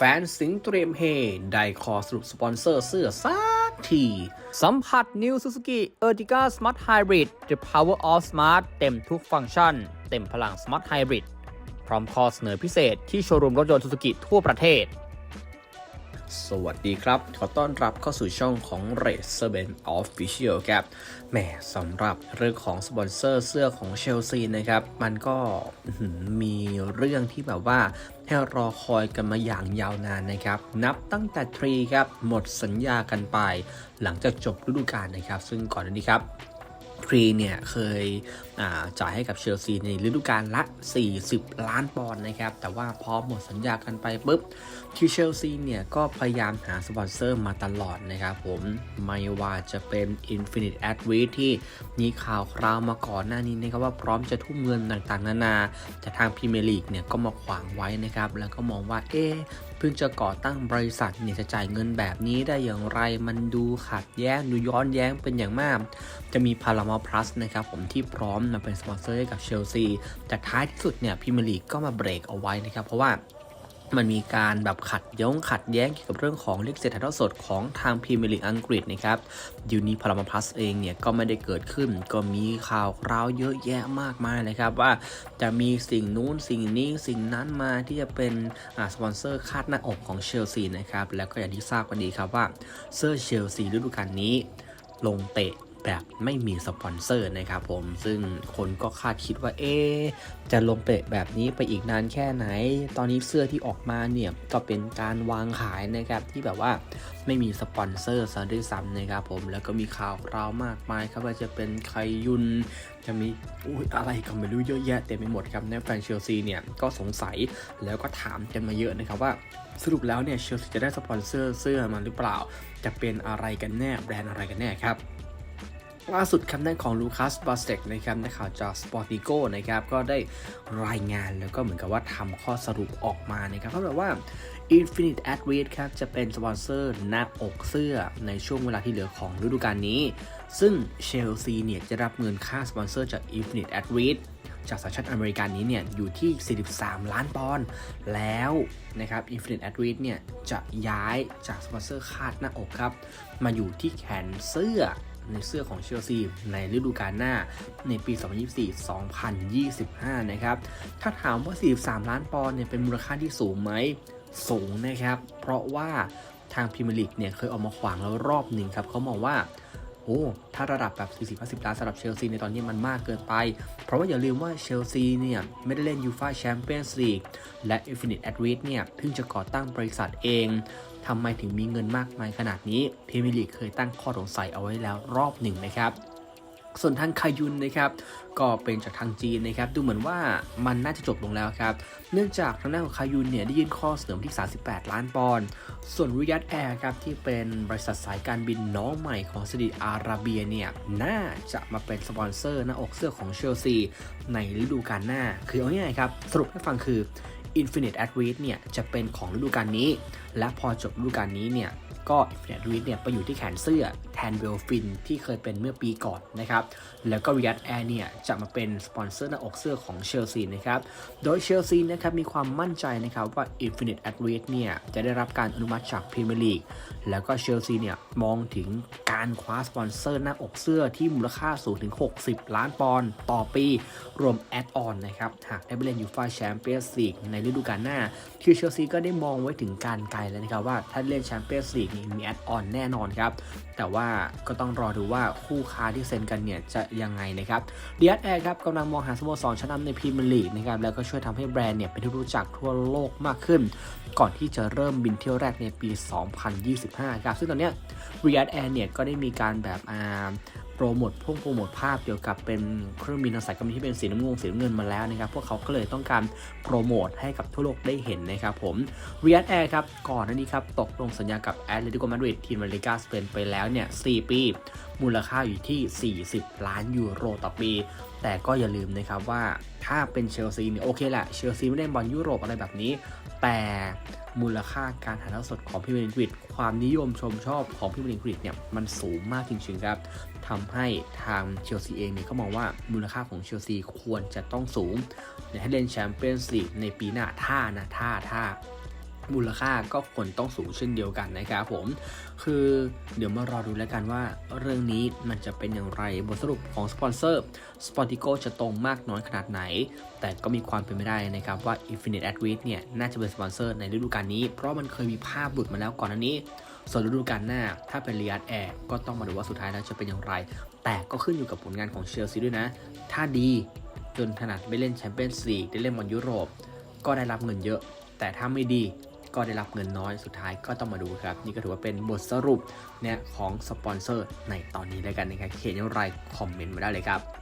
ฟนสิงเตรียมเฮได้ขอสรุปสปอนเซอร์เสื้อสักที สัมผัส New Suzuki Ertiga Smart Hybrid The Power of Smart เต็มทุกฟังก์ชัน เต็มพลัง Smart Hybrid พร้อมข้อเสนอพิเศษที่โชว์รูมรถยนต์ Suzuki ทั่วประเทศ สวัสดีครับ ขอต้อนรับเข้าสู่ช่องของ r a c e r b e n Official ครับแหมสำหรับเรื่องของสปอนเซอร์เสื้อของเชลซีนะครับ มันก็มีเรื่องที่แบบว่าให้รอคอยกันมาอย่างยาวนานนะครับ นับตั้งแต่ทรีครับ หมดสัญญากันไป หลังจากจบฤดูกาลนะครับ ซึ่งก่อนหน้านี้ครับทรีเนี่ยเคย จ่ายให้กับเชลซีในฤดูกาลละ 40 ล้านปอนด์นะครับ แต่ว่าพอหมดสัญญากันไปปุ๊บที่เชลซีเนี่ยก็พยายามหาสปอนเซอร์มาตลอดนะครับผมไม่ว่าจะเป็น Infinite a d w i ที่มีข่าวคราวมาก่อนหน้านี้นะครับว่าพร้อมจะทุ่มเงินต่างๆ นานา แต่ทางพรีเมียร์ลีกเนี่ยก็มาขวางไว้นะครับ แล้วก็มองว่าเอ๊เพิ่งจะก่อตั้งบริษัทเนี่ยจะจ่ายเงินแบบนี้ได้อย่างไรมันดูขัดแย้งดูย้อนแย้งเป็นอย่างมาก จะมีพารามาพลัสนะครับผมที่พร้อมมาเป็นสปอนเซอร์ให้กับเชลซีแต่ท้ายที่สุดเนี่ยพรีเมลีกก็มาเบรกเอาไว้นะครับ เพราะว่ามันมีการแบบขัดย้งขัดแย้งเกี่ยวกับเรื่องของลิขสิทธิ์ถ่ายทอดสดของทางพรีเมียร์ลีกอังกฤษนะครับยูนีพารามาพลัสเองเนี่ยก็ไม่ได้เกิดขึ้น ก็มีข่าวคราวเยอะแยะมากมายเลยครับว่าจะมีสิ่งนู้นสิ่งนี้สิ่งนั้นมาที่จะเป็นสปอนเซอร์คาดหน้าอกของเชลซีนะครับแล้วก็อย่างที่ทราบกันดีครับว่าเสื้อเชลซีฤดูกาลนี้ลงเตะ แบบไม่มีสปอนเซอร์นะครับผมซึ่งคนก็คาดคิดว่าเอ๊จะลงเตะแบบนี้ไปอีกนานแค่ไหน ตอนนี้เสื้อที่ออกมาเนี่ยก็เป็นการวางขายนะครับที่แบบว่าไม่มีสปอนเซอร์ซะด้วยซ้ำนะครับผมแล้วก็มีข่าวคราวมากมายครับว่าจะเป็นใครยุนจะมีอุยอะไรก็ไม่รู้เยอะแยะเต็มไปหมดครับในแฟนเชลซีเนี่ยก็สงสัยแล้วก็ถามกันมาเยอะนะครับว่าสรุปแล้วเนี่ยเชลซีจะได้สปอนเซอร์เสื้อมาหรือเปล่า จะเป็นอะไรกันแน่แบรนด์อะไรกันแน่ครับ ล่าสุดคำแนของลูคัสบาสเต็กนะครับในข่าวจากสปอร์ติโกนะครับก็ได้รายงานแล้วก็เหมือนกับว่าทำข้อสรุปออกมานะครับเขาบอกว่า Infinite a d w e ครับจะเป็นสปอนเซอร์หน้าอกเสื้อในช่วงเวลาที่เหลือของฤดูกาลนี้ ซึ่งเชลซีเนี่ยจะรับเงินค่าสปอนเซอร์จาก Infinite a d w e จากสัญชาติอเมริกันนี้เนี่ยอยู่ที่ 43 ล้านปอนด์แล้วนะครับ Infinite a d w e เนี่ยจะย้ายจากสปอนเซอร์คาดหน้าอกครับ มาอยู่ที่แขนเสื้อ ในเสื้อของเชลซีในฤดูกาลหน้าในปี 2024-2025 นะครับ ถ้าถามว่า 43 ล้านปอนด์เนี่ยเป็นมูลค่าที่สูงไหม สูงนะครับ เพราะว่าทางพรีเมียร์ลีกเนี่ยเคยออกมาขวางแล้วรอบหนึ่งครับเขามองว่า โอ้ ถ้าระดับแบบ 40-50 ล้านสำหรับเชลซีในตอนนี้มันมากเกินไป เพราะว่าอย่าลืมว่าเชลซีเนี่ยไม่ได้เล่นยูฟาแชมเปี้ยนส์ลีกและ Infinite a d w e เนี่ยเพิ่งจะก่อตั้งบริษัทเองทำไมถึงมีเงินมากมายขนาดนี้พรีเมียร์ลีกเคยตั้งข้อสงสัยเอาไว้แล้วรอบหนึ่งนะครับ ส่วนทางคายุนนะครับก็เป็นจากทางจีนนะครับดูเหมือนว่ามันน่าจะจบลงแล้วครับเนื่องจากทางด้านของคายุนเนี่ยได้ยื่นข้อเสนอที่ 38 ล้านปอนด์ส่วนริยัตแอร์ครับที่เป็นบริษัทสายการบินน้องใหม่ของสหรัฐอาระเบียเนี่ยน่าจะมาเป็นสปอนเซอร์หน้าอกเสื้อของเชลซีในฤดูกาลหน้า คือเอาง่ายๆครับสรุปให้ฟังคือ Infinite a d w e เนี่ยจะเป็นของฤดูกาลนี้ และพอจบฤดูกาลนี้เนี่ยก็ Infinite a d w e เนี่ยไปอยู่ที่แขนเสื้อ นเวลฟินที่เคยเป็นเมื่อปีก่อนนะครับ แล้วก็ Riyadh Air เนี่ยจะมาเป็นสปอนเซอร์หน้าอกเสื้อของเชลซีนะครับ โดยเชลซีนะครับมีความมั่นใจนะครับว่า Infinite a d w e เนี่ยจะได้รับการอนุมัติจากพรีเมียร์ลีก แล้วก็เชลซีเนี่ยมองถึงการคว้าสปอนเซอร์หน้าอกเสื้อที่มูลค่าสูงถึง 60 ล้านปอนด์ต่อปี รวมแอดออนนะครับหากได้ไปเล่นยูฟาแชมเปี้ยนส์ลีกในฤดูกาลหน้าคือเชลซีก็ได้มองไว้ถึงการไกลแล้วนะครับว่าถ้าเล่นแชมเปี้ยนส์ลีกมีแอดออนแน่นอนครับแต่ว่าก็ต้องรอดูว่าคู่ค้าที่เซ็นกันเนี่ยจะยังไงนะครับเดียร์แอร์ครับกำลังมองหาสโมสรชั้นนำในพรีเมียร์ลีกนะครับแล้วก็ช่วยทำให้แบรนด์เนี่ยเป็นที่รู้จักทั่วโลกมากขึ้น ก่อนที่จะเริ่มบินเที่ยวแรกในปี 2025 ครับซึ่งตอนเนี้ย Riyadh Air เนี่ยก็ได้มีการแบบอ่า โปรโมทพวกโปรโมทภาพเกี่ยวกับเป็นเครื่องบินทางสายการบินที่เป็นสีน้ำเงินสีน้ำเงินมาแล้วนะครับ พวกเขาก็เลยต้องการโปรโมทให้กับทั่วโลกได้เห็นนะครับผม Riyadh Air ครับ ก่อนหน้านี้ครับ ตกลงสัญญากับ Atletico Madrid ทีมอเมริกาสเปนไปแล้วเนี่ย4ปี มูลค่าอยู่ที่ 40 ล้านยูโรต่อปี แต่ก็อย่าลืมนะครับว่าถ้าเป็นเชลซีเนี่ยโอเคแหละเชลซีไม่ได้บอลยุโรปอะไรแบบนี้ แต่มูลค่าการถ่ายทอดสดของพี่เมริกฤษความนิยมชมชอบของพี่เมริกฤษเนี่ยมันสูงมากจริงๆครับทำให้ทางเชลซีเองเนี่ยเขามองว่ามูลค่าของเชลซีควรจะต้องสูงให้เล่นแชมเปี้ยนส์ลีกในปีหน้าท่านะท่าท่า มูลค่าก็ควรต้องสูงเช่นเดียวกันนะครับผม คือเดี๋ยวมารอดูแล้วกันว่า เรื่องนี้มันจะเป็นอย่างไรบทสรุปของสปอนเซอร์ s p o t i c o จะตรงมากน้อยขนาดไหน แต่ก็มีความเป็นไปได้นะครับว่า Infinite a d w i t เนี่ยน่าจะเป็นสปอนเซอร์ในฤดูกาลนี้ เพราะมันเคยมีภาพหลุดมาแล้วก่อนหน้านี้ส่วนฤดูกาลหน้า ถ้าเป็นเรียดแอร์ก็ต้องมาดูว่าสุดท้ายแล้วจะเป็นอย่างไร แต่ก็ขึ้นอยู่กับผลงานของเชลซีด้วยนะ ถ้าดีจนขนาดไปเล่นแชมเปี้ยนส์ลีกได้เล่นบอลยุโรป ก็ได้รับเงินเยอะ แต่ถ้าไม่ดี ก็ได้รับเงินน้อยสุดท้ายก็ต้องมาดูครับ นี่ก็ถือว่าเป็นบทสรุปเนี่ยของสปอนเซอร์ในตอนนี้แล้วกันนะครับเขียนอย่างไรคอมเมนต์มาได้เลยครับ